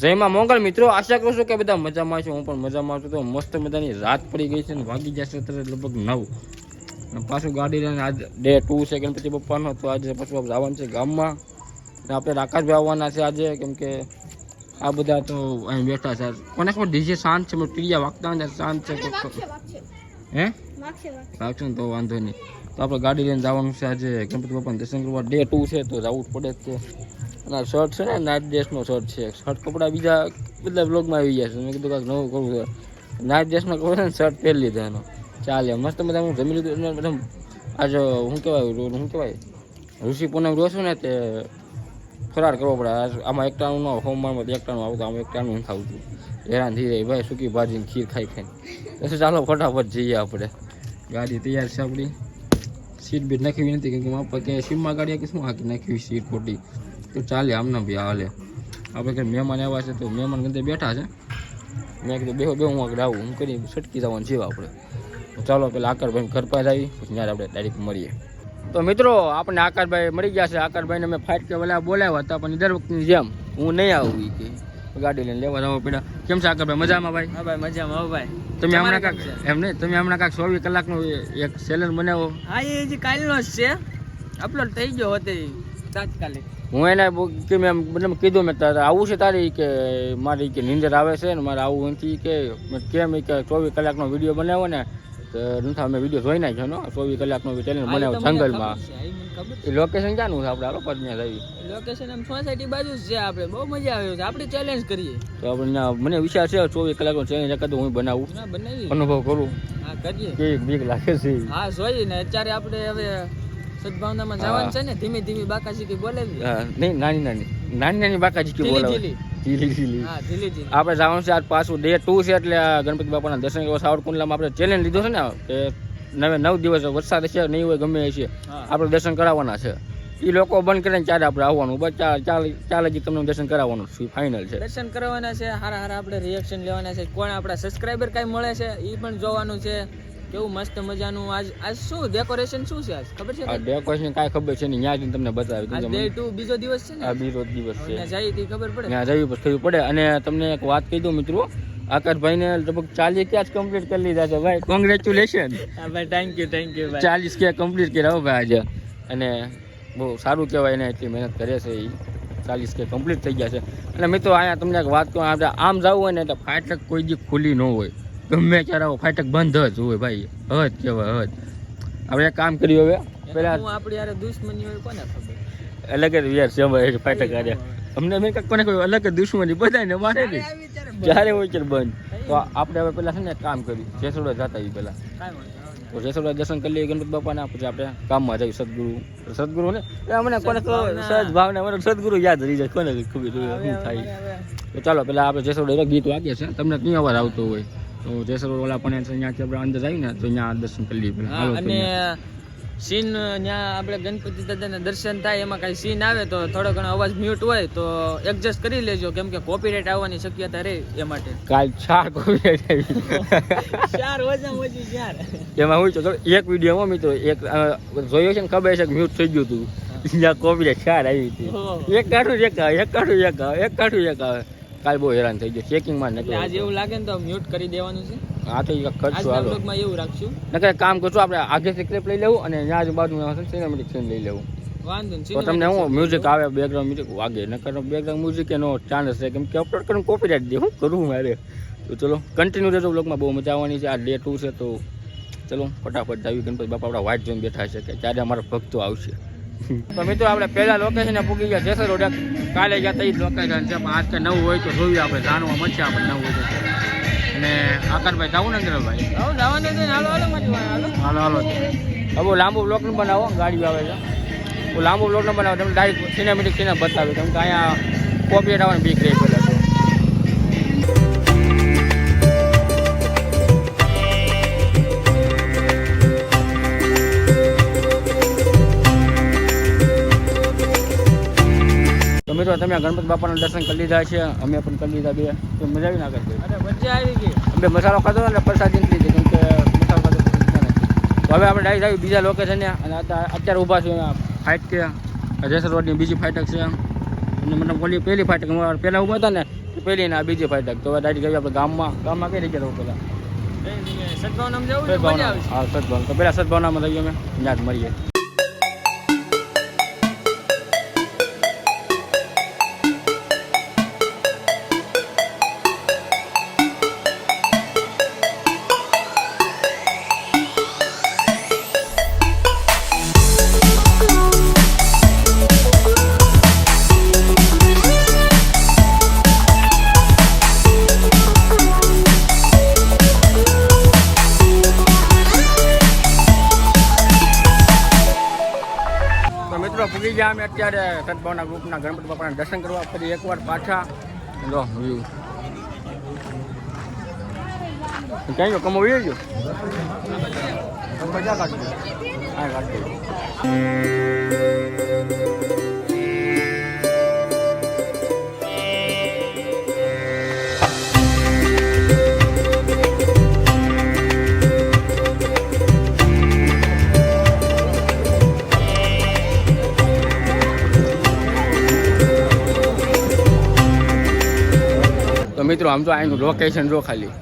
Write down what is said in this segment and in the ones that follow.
જયમાં મોગલ મિત્રો આશા કરું છું કે બધા મજામાં છો. હું પણ મજામાં છું. તો મસ્ત મજાની રાત પડી ગઈ છે ને વાગી જશે અત્યારે લગભગ નવ. પાછું ગાડી લઈને આજ ડે ટુ છે ગણપતિ બપ્પાનો તો આજે પાછું જવાનું છે ગામમાં. અને આપણે રાકાશભાઈ આવવાના છે આજે કેમ કે આ બધા તો અહીં બેઠા છે. કોને ખબર ડીજે શાંત છે ટીડિયા વાગતા ને શાંત છે. હે? રાખશે ને તો વાંધો નહીં. તો આપણે ગાડી લઈને જવાનું છે આજે. ગણપતિ બાપાને દર્શન કરવા ડે ટુ છે, તો જવું જ પડે જ છે. અને આ શર્ટ છે ને નાઇટ ડ્રેસનો શર્ટ છે. શર્ટ કપડાં બીજા બધા બ્લોગમાં આવી ગયા છે. મેં કીધું કાંઈક નવું કરવું છે. નાઇટ ડ્રેસનો કપડો છે ને શર્ટ પહેરી લીધો એનો. ચાલે, મસ્ત મજા હું જમી લીધું. બધા આજ શું કહેવાય શું કહેવાય, ઋષિ પૂનમ રોશું ને, તે ફરાર કરવો પડે. આમાં એકટાણું ન સોમવારમાં તો એકટાણું આવતું. આમાં એકટાણું ખાવું છું હેરાન થઈ જાય. ભાઈ, સૂકી ભાજીને ખીર ખાઈ ખાઈ પછી ચાલો, ફટાફટ જઈએ આપણે. ગાડી તૈયાર છે આપણી. સીટ બીટ નાખવી નથી, કેમ કે મારા પપ્પા કે સીમમાં ગાડી કે શું હાકી નાખવી સીટ ખોટી. તો ચાલે, આમના ભાઈ હાલે. આપણે કંઈ મહેમાન આવ્યા છે તો મહેમાન ગંદે બેઠા છે. મેં કીધું, બેહો બે હું આગળ આવું. હું કરી, છટકી જવાનું જીવ આપણે. ચાલો, પેલા આકારભાઈ ઘર પાસે આવી પછી ત્યાં આપણે ડાયરેક્ટ મળીએ. તો મિત્રો આપણે આકારભાઈ મળી ગયા છે. આકારભાઈને મેં ફાઇટ કે બોલા બોલાવ્યા હતા, પણ દર વખતની જેમ હું નહીં આવું કે. ગાડી લઈને લેવા જવા પડ્યા. કેમ છે ભાઈ મજામાં ભાઈ? હા ભાઈ મજામાં હો ભાઈ. તમે હમણાં કાંક એમ નહીં તમે હમણાં કાંક ચોવીસ કલાકનો એક સેલન બનાવો. હા એ જે કાલનો જ છે. અપલોડ થઈ ગયો હતો તાત્કાલિક. હું એને કે મેં મને કીધું મેં તારે આવું છે તારે કે મારી કે નીંદર આવે છે ને મારે આવું નથી કે કેમ કે ચોવીસ કલાકનો વીડિયો બનાવ્યો ને તો નથી અમે વીડિયો જોઈ નાખ્યો નો ચોવીસ કલાકનો ચેનલ બનાવ્યો મને જંગલમાં. એ લોકેશન ક્યાંનું છે આપણે? હાલો પર ત્યાં લોકેશન એમ સોસાયટી બાજુ જ છે આપણે. બહુ મજા આવે છે. આપણે ચેલેન્જ કરીએ. તો આપણે મને વિચાર છે ચોવીસ કલાકનો ચેલેન્જ કદું હું બનાવું. અનુભવ કરું. હા કરીએ. બીક લાગે છે. હા જોઈએ ને. અત્યારે આપણે હવે સદભાવનામાં જવાનું છે ને ધીમે ધીમે બાકાશીકી બોલાવીએ હા, નહીં નાની નાની નાની નાની બાકાજી કે બોલાવે. હા આપણે જવાનું છે આજ પાછું ડે ટુ છે એટલે ગણપતિ બાપાના દર્શન કરવા સાવરકુંડલામાં આપણે ચેલેન્જ લીધો છે ને કે નવે નવ દિવસ વરસાદ છે નહીં હોય ગમે છે આપણે દર્શન કરાવવાના છે. એ લોકો બંધ કરીને ચાલે આપણે આવવાનું. બસ ચાલ હજી તમને દર્શન કરાવવાનું છે ફાઇનલ છે. દર્શન કરવાના છે હારા હારા આપણે રિએક્શન લેવાના છે. કોણ આપણા સબસ્ક્રાઇબર કાંઈ મળે છે એ પણ જોવાનું છે. કેવું મસ્ત મજાનું આજ આજ શું ડેકોરેશન શું છે આજ? ખબર છે આ ડેકોરેશન કાંઈ ખબર છે નહીં ત્યાં તમને બતાવી આજ ડે ટુ બીજો દિવસ છે ને? આ બીજો દિવસ છે. ત્યાં જઈએ ખબર પડે? ત્યાં જવી ખબર પડે. અને તમને એક વાત કહી દઉં મિત્રો આકાશભાઈને લગભગ ચાલીસ ક્યાં જ કમ્પ્લીટ કરી લીધા છે. ભાઈ કોંગ્રેચ્યુલેશન ભાઈ થેન્ક યુ થેન્ક યુ ભાઈ. ચાલીસ કે કમ્પ્લીટ કર્યા ભાઈ આજે. અને બહુ સારું કહેવાય એને એટલી મહેનત કરે છે એ ચાલીસ કે કમ્પ્લીટ થઈ ગયા છે. અને મિત્રો અહીંયા તમને એક વાત કહું આપણે આમ જવું હોય ને તો ફાટક કોઈ દી ખુલ્લી ન હોય. ગમે ત્યારે આવો ફાટક બંધ જ હોય ભાઈ. હદ કહેવાય હદ આપણે એક કામ કર્યું હવે. પેલા હું યાર દુશ્મની હોય કોને ખબર? અલગ જ યાર છે ફાટક આજે અમને મેં કોને કોઈ અલગ જ દુશ્મની બધાને મારે નહીં જ્યારે હોય ત્યારે બંધ. તો આપણે હવે પેલા છે ને કામ કર્યું જેસોડા જતા આવી પેલા. કાંઈ. તો જેસોડા દર્શન કરી લઈએ ગણપત બાપાના પછી આપણે કામમાં જઈએ સદગુરુ. સદગુરુ ને? અમને કોને સહજ ભાવને મને સદગુરુ યાદ રહી જાય કોને ખબર શું થાય. તો ચાલો પેલા આપણે જેસોડા ગીત વાગે છે. તમને ક્યાં અવાજ આવતો હોય? તો જેસોડા ઓલા પણ ત્યાંથી આપણે અંદર જઈએ તો ત્યાં દર્શન કરી લઈએ પેલા તો અને સીન ત્યાં આપણે ગણપતિ દાદાના દર્શન થાય એમાં કાંઈ સીન આવે તો થોડો ઘણો અવાજ મ્યુટ હોય તો એડજસ્ટ કરી લેજો કેમ કે કોપીરાઇટ આવવાની શક્યતા રહે એ માટે. કાલ ચાર કોપી આવી. ચાર ઓછામાં ઓછી ચાર. એમાં હું છું ખબર? એક વિડીયોમાં મિત્રો એક જોયો છે ને ખબર છે કે મ્યુટ થઈ ગયું હતું ત્યાં કોપી ચાર આવી હતી. એક કાઢું એક આવે એક કાઢું એક આવે એક કાઢું એક આવે. કાલ બહુ હેરાન થઈ ગયો. ચેકિંગમાં નથી આજે એવું લાગે ને તો મ્યુટ કરી દેવાનું છે? હા તો આજના હાલો. એવું રાખશું? નકર કામ કરશું આપણે આગે ક્લિપ લઈ લેવું અને ત્યાં આજુબાજુ સિનેમેટિક સીન લઈ લેવું. વાંધો તો તમને હું મ્યુઝિક આવે બેકગ્રાઉન્ડ મ્યુઝિક વાગે. નકર બેકગ્રાઉન્ડ મ્યુઝિક એનો ચાન્સ છે. કેમ કે અપલોડ કરીને કોપી રાઈટ દે. શું કરું મારે? તો ચલો કન્ટિન્યુ રહેજો બ્લોગમાં બહુ મજા આવવાની છે. આ ડે ટુ છે તો ચલો ફટાફટ જાવી ગણપતિ બાપા આપણા વાઇટ જોઈને બેઠા છે કે ત્યારે અમારા ભક્તો આવશે. તો મિત્રો આપણે પહેલા લોકેશને પૂગી ગયા. જેસર રોડ કાલે ગયા તો એ લોકેશન છે. પણ આજ કે નવું હોય તો જોયું આપણે. જાણવા મળશે આપણે નવું હોય તો. અને આકારભાઈ જાવું ને ને હાલો હાલો હવે લાંબુ બ્લોકનું બનાવો ગાડી આવે છે. હું લાંબુ બ્લોક ન બનાવો તમે ડાયરેક્ટ સિનેમેટિક સિને બતાવે. કેમ કે અહીંયા કોપી આવવાની બીક રહી મિત્રો તમે ગણપત બાપાના દર્શન કરી લીધા છે. અમે પણ કરી લીધા બે. તો મજા આવી ના કરતી અરે મજા આવી ગઈ. અમે મસાલો ખાધો ને પ્રસાદી નીકળી લીધી કેમ કે મસાલો ખાધો. તો હવે આપણે ડાયરેક્ટ આવી બીજા લોકેશન અને અત્યારે ઊભા છે ફાઇટ કે રેસર રોડની બીજી ફાઇટક છે. અને મતલબ ઓલી પહેલી ફાઇટક પહેલાં ઊભા હતા ને પહેલી ને આ બીજી ફાટક તો ડાયરેક્ટ ગઈ આપણે ગામમાં ગામમાં કઈ રીતે રહું પેલા સદભાવનામાં જવું હા સદભાવના. તો પહેલાં સદભાવનામાં રહીએ અમે. ત્યાં જ મળીએ. અત્યારે સદભાવના ગ્રુપના ગણપતિ બાપાના દર્શન કરવા ફરી એકવાર પાછા. જો વ્યૂ ક્યાં ગયો? કમો ગયો? મજા કાઢજો હા કાઢજો મિત્રો, આમ તો આનું લોકેશન જો ખાલી.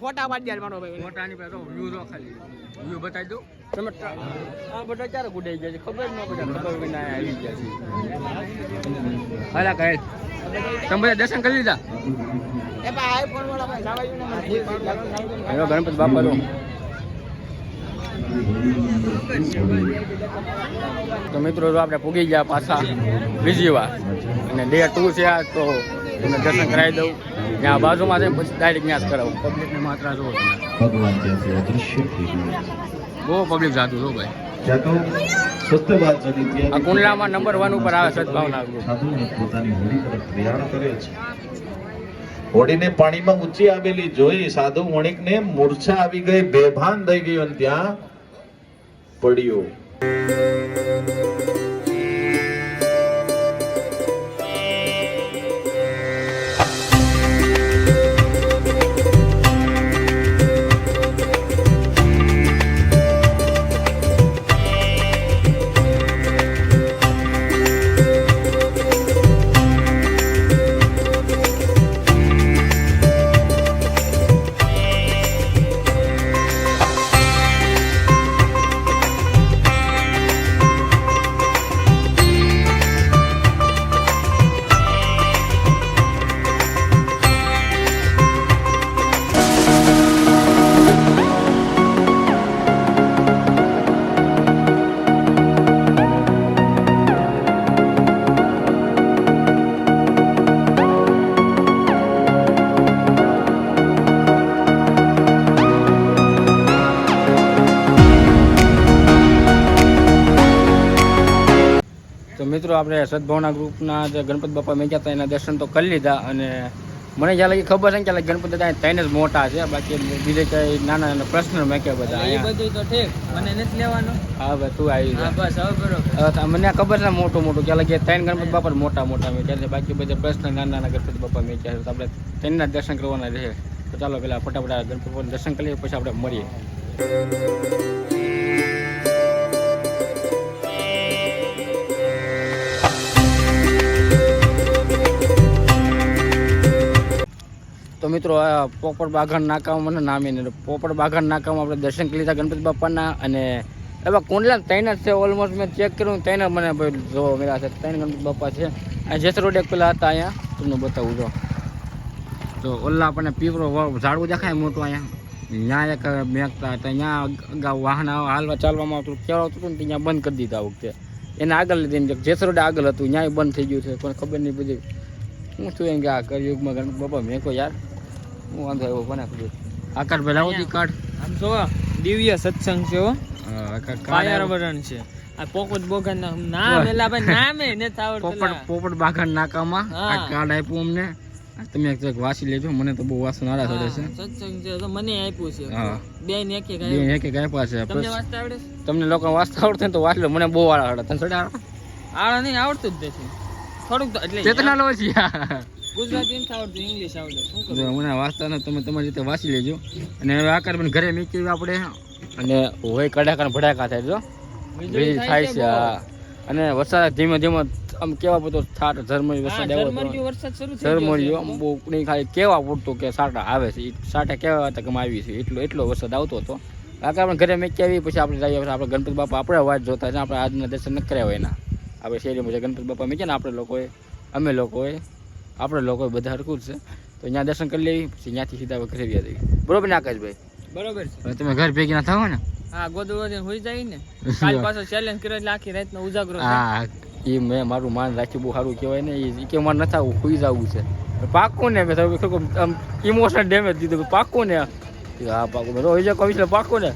ફોટો પાડી જો ખાલી વ્યૂ છે ખબર ન પડે ખબર વિના આવી ગયા છે હાલા કહે તમે દર્શન કરી લીધા? હેલો ગણપતિ બાપા તો મિત્રો આપણે પૂગી ગયા પાછા બીજી વાર અને ડે ટુ છે આ તો તમને દર્શન કરાવી દઉં. ત્યાં બાજુમાં છે પછી ડાયરેક્ટ ન્યાસ કરાવું. પબ્લિકની માત્રા જોવો ભગવાન બહુ પબ્લિક જાતું જો ભાઈ. કુંડલામાં નંબર વન ઉપર આવે હોળીને પાણીમાં ઊંચી આવેલી જોઈ સાધુ વણિકને મૂર્છા આવી ગઈ. બેભાન થઈ ગયો ત્યાં પડ્યો. મિત્રો આપણે સદભાવના ગ્રુપના જે ગણપત બાપા મેં હતા એના દર્શન તો કરી લીધા અને મને જ્યાં લગી ખબર છે ને કે ગણપતિ દાદા ત્રણ જ મોટા છે બાકી બીજે કઈ નાના નાના પ્રશ્ન મેં કે બધા એ બધું તો ઠીક મને નથી લેવાનું. હા ભાઈ તું આવી હા બસ હવે બરોબર. મને ખબર છે મોટું મોટું ક્યાં લગી ત્રણ ગણપત બાપા મોટા મોટા મેં છે બાકી બધા પ્રશ્ન નાના નાના ગણપતિ બાપા મેં છે. તો આપણે ત્રણના દર્શન કરવાના રહે. તો ચાલો પેલા ફટાફટ ગણપત દર્શન કરીએ પછી આપણે મળીએ. તો મિત્રો, આ પોપડ બાઘણ નાકામાં મને નામીને પોપડ બાઘાણ નાકામાં આપણે દર્શન કરી લીધા ગણપતિ બાપાના અને એવા કુંડલા જ છે ઓલમોસ્ટ મેં ચેક કર્યું ત્રણ મને ભાઈ જો મેરા છે ત્રણ ગણપતિ બાપા છે. આ જેસ રોડ એક પેલા હતા અહીંયા, તમને બતાવું જો. તો ઓલા આપણને પીપરો ઝાડવું દેખાય મોટું અહીંયા. ત્યાં એક મેંકતા હતા, ત્યાં અગાઉ વાહન હાલવા ચાલવામાં આવતું કેવું હતું ને, ત્યાં બંધ કરી દીધા વખતે. એને આગળ લીધી જેસ રોડે આગળ હતું ત્યાં બંધ થઈ ગયું છે, પણ ખબર નહીં બધી હું છું એમ કે આ કળિયુગમાં ગણપતિ બાપા મેકો યાર? હું વાંધો આવ્યો કોને ખબર આકાર પેલા દી કાર્ડ. આમ જો દિવ્ય સત્સંગ છે હો. આકાર ફાયર વરણ છે. આ પોપટ બોગન ના નામ એલા ભાઈ નામે ને આવડતું પોપટ પોપટ બાગન નાકામાં આ. કાર્ડ આપ્યું અમને. તમે એક જગ વાસી લેજો મને તો બહુ વાસણ આરા ચડે છે. સત્સંગ છે તો મને આપ્યું છે. હા. બે ને એક એક બે એક એક આપ્યા છે તમને વાંચતા આવડે? તમને લોકો વાંચતા આવડે તો વાંચ મને બહુ વાળા આવડે તને ચડે? આળા નહીં આવડતું જ નથી. થોડુંક એટલે ચેતના લો છે ગુજરાતી નથી આવડતું ઇંગ્લિશ આવડે. શું કરું? જો વાંચતા ને તમે તમારી રીતે વાંચી લેજો. અને હવે આકાર પણ ઘરે મૂકી આપણે. અને હોય કડાકા ભડાકા થાય જો. વીજળી થાય છે અને વરસાદ ધીમે ધીમે આમ કેવા બધો થાટ ઝરમરી વરસાદ આવ્યો ઝરમરીઓ આમ બહુ નહીં ખાલી કેવા પૂરતું કે સાટા આવે છે. સાટા કેવા હતા કે આવી છે. એટલો એટલો વરસાદ આવતો હતો. આકાર આપણે ઘરે મૂકી આવી પછી આપણે જઈએ આપણે ગણપતિ બાપા આપણે વાત જોતા છે આપણે આજના દર્શન ન કર્યા હોય એના. આપણે શેરીમાં જે ગણપતિ બાપા મેં ને આપણે લોકોએ અમે લોકોએ. આપણે લોકો બધા હરખું છે. તો અહીંયા દર્શન કરી લેવી પછી ત્યાંથી સીધા ઘરે વ્યા જઈએ. બરોબર ને આકાશભાઈ? બરોબર છે. તમે ઘર ભેગી ના થાવ ને? હા ગોદડું વધીને હોઈ જાય ને. કાલ પાછો ચેલેન્જ કર્યો એટલે આખી રાતનો ઉજાગરો હા એ મેં મારું માન રાખ્યું બહુ સારું કહેવાય ને એ કે મારે નથી આવું હોઈ જવું છે. પાકું ને મેં આમ ઇમોશનલ ડેમેજ દીધું પાકું ને. હા પાકું. મેં રોજ કહું એટલે પાકું ને.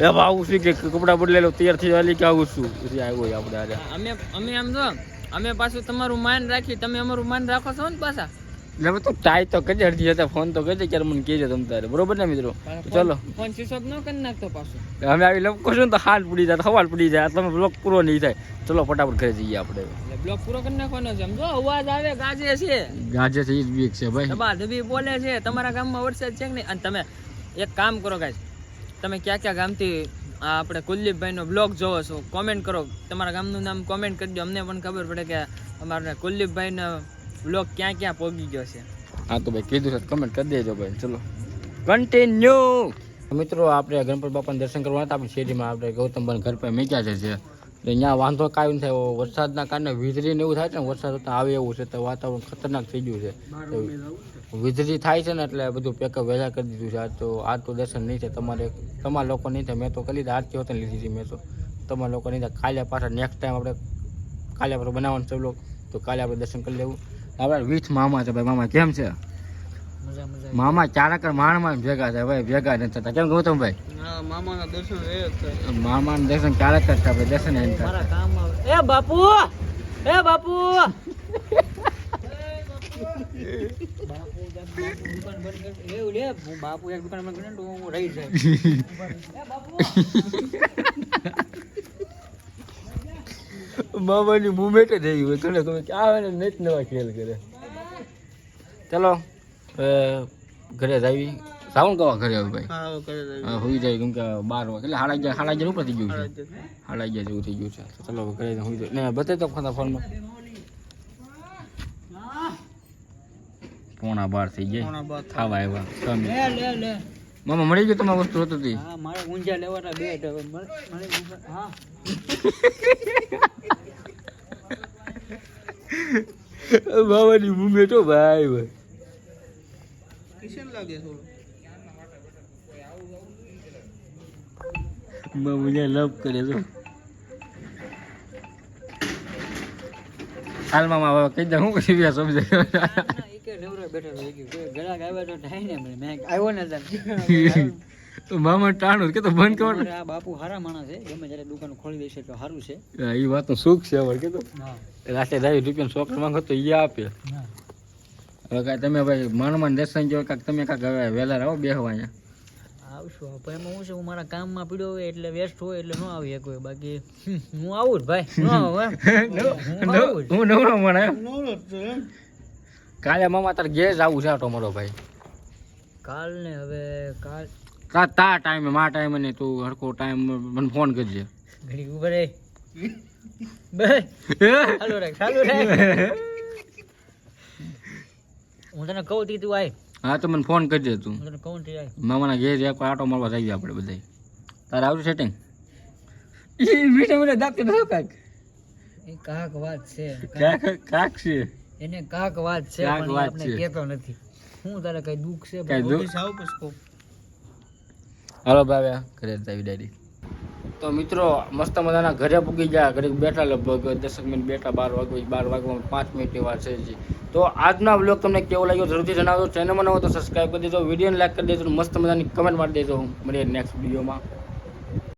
એ આવું શું કે કપડાં બદલેલો તૈયાર થઈ જાય કે આવું છું પછી આવ્યો આપણે. અમે અમે આમ જો અમે પાછું તમારું માન રાખી તમે અમારું માન રાખો છો ને પાછા? એટલે તો ટ્રાય તો કરજે અડધી જતા ફોન તો કરજે ક્યારે મને કહેજો તમે તારે. બરોબર ને મિત્રો? ચલો. ફોન સ્વિચ ન કરી નાખતો પાછું. અમે આવી લોકો છું ને તો હાલ પડી જાય હવાલ પડી જાય તમે બ્લોક પૂરો નહીં થાય. ચલો ફટાફટ ઘરે જઈએ આપણે. બ્લોક પૂરો કરી નાખવાનો છે. સમજો અવાજ આવે ગાજે છે. ગાજે છે એ જ બીક છે ભાઈ. ધબા દબી બોલે છે. તમારા ગામમાં વરસાદ છે કે નહીં? અને તમે એક કામ કરો ગાઈસ તમે ક્યાં ક્યાં ગામથી આપણે કુલદીપભાઈનો બ્લોગ જોવો છો કોમેન્ટ કરો. તમારા ગામનું નામ કોમેન્ટ કરી દો. અમને પણ ખબર પડે કે અમારા કુલદીપભાઈનો બ્લોગ ક્યાં ક્યાં પહોંચી ગયો છે. હા તો ભાઈ કીધું છે કમેન્ટ કરી દેજો ભાઈ. ચલો. કન્ટિન્યુ મિત્રો આપણે ગણપત બાપાને દર્શન કરવા હતા આપણે શેરીમાં આપણે ગૌતમભાઈ ઘર પર મેચ્યા છે અહીંયા વાંધો કાંઈ નથી થયો. વરસાદના કારણે વીજળી ને એવું થાય છે ને વરસાદ આવે એવું છે તો વાતાવરણ ખતરનાક થઈ ગયું છે. વીજળી થાય છે ને એટલે બધું પેકઅપ વહેલા કરી દીધું છે. આજ તો આજ તો દર્શન નહીં થાય. તમારે તમારા લોકો નહીં થાય. મેં તો કરી લીધા આરતી હોતે લીધી હતી મેં તો. તમારા લોકો નહીં થાય. કાલે પાછા નેક્સ્ટ ટાઈમ આપણે કાલે આપણે બનાવવાનું છે લોકો તો કાલે આપણે દર્શન કરી લેવું. આપણે વીથ મામા છે ભાઈ. મામા કેમ છે? મામા મજા. મામા ચારકર માણમાં ભેગા થાય ભાઈ. ભેગા નથી થતા. કેમ ગૌતમ ભાઈ? મામાના દર્શન રહે દર્શન ચારક જ થાય ભાઈ. દર્શન એમ થાય. એ બાપુ! એ બાપુ! બાપુ એક દુકાન બંધ કરીને હું રહી જાય મામાની મુમેન્ટ જ એવી હોય તને તમે આવે ને નથી નવા ખેલ કરે. ચલો ઘરે જ આવી. સાવણ કવા ઘરે આવ્યું ભાઈ? હોઈ જાય કેમ કે બાર વાગે. એટલે સાડા અગિયાર સાડા અગિયાર ઉપર થઈ ગયું છે. સાડા અગિયાર. જેવું થઈ ગયું છે. ચાલો ઘરે હોઈ જાય. ને બતાવી તો ફોનમાં. પોણા બાર થઈ ગયા ખાવા આવ્યા. તમે. લે લે લે. મામા મળી ગયું તમારે વસ્તુ હતું તી? હા મારે ઊંઝા લેવાના બે હા. મામાની મુમેન્ટ તો ભાઈ ભાઈ મામા ત્યાં લવ કરે છો. હાલ મામા હવે કહી દે હું કશું સમજાય. નવરો બેઠો રહી ગયો કોઈ ગ્રાહક આવ્યા તો થાય ને મેં આવ્યો ને તાર મામા ટાણું કે તો બંધ કર આ બાપુ હારા માણસ છે. ગમે ત્યારે દુકાન ખોલી દેશે તો સારું છે. એ વાત તો સુખ છે હવે કીધું. રાતે દાવી રૂપિયા ચોકડ માંગો તો એ આપે. હવે કાંઈ તમે ભાઈ માણમાં દર્શન જો કાંઈક તમે કાંઈક હવે વહેલા રહો બેહવા અહીંયા. આવશું. પણ એમાં હું છે હું મારા કામમાં પીડ્યો હોય એટલે વેસ્ટ હોય એટલે ન આવી શકો બાકી હું આવું જ ભાઈ. ન આવું હું. નવરો મળે નવરો કાલે મામા તારે ઘેર આવું છે આટો મારો ભાઈ. કાલ ને હવે કાલ તા તા ટાઈમે મા ટાઈમે ને તું હરકો ટાઈમ મને ફોન કરજે. ઘડી ઊભા રહે બે હાલો રે હાલો રે હું તને કહું તી તું આય. હા તો મને ફોન કરજે તું. હું તને કહું તી આય. મામાના ઘેર એક આટો મારવા જઈએ આપણે બધા તારે આવજો સેટિંગ ઈ મીઠા મીઠા દાખલ નથી કાક એ કાક વાત છે કાક કાક છે. એને કાક વાત છે પણ આપણે છે. કહેતો નથી. હું તારે કઈ દુખ છે કાંઈ દુઃખ? હાલો ભાવ્યા ઘરે આવી ડાયરી તો મિત્રો મસ્ત મજાના ઘરે પૂગી ગયા. ઘરે બેઠા લગભગ દસક મિનિટ બેઠા બાર વાગે બાર વાગવામાં પાંચ મિનિટ એવા છે તો આજના બ્લોગ તમને કેવો લાગ્યો જરૂરથી જણાવજો. ચેનલમાં ન હોય તો સબસ્ક્રાઈબ કરી દેજો. વિડીયોને લાઈક કરી દેજો મસ્ત મજાની કમેન્ટ મારી દેજો. મળીએ નેક્સ્ટ વિડીયોમાં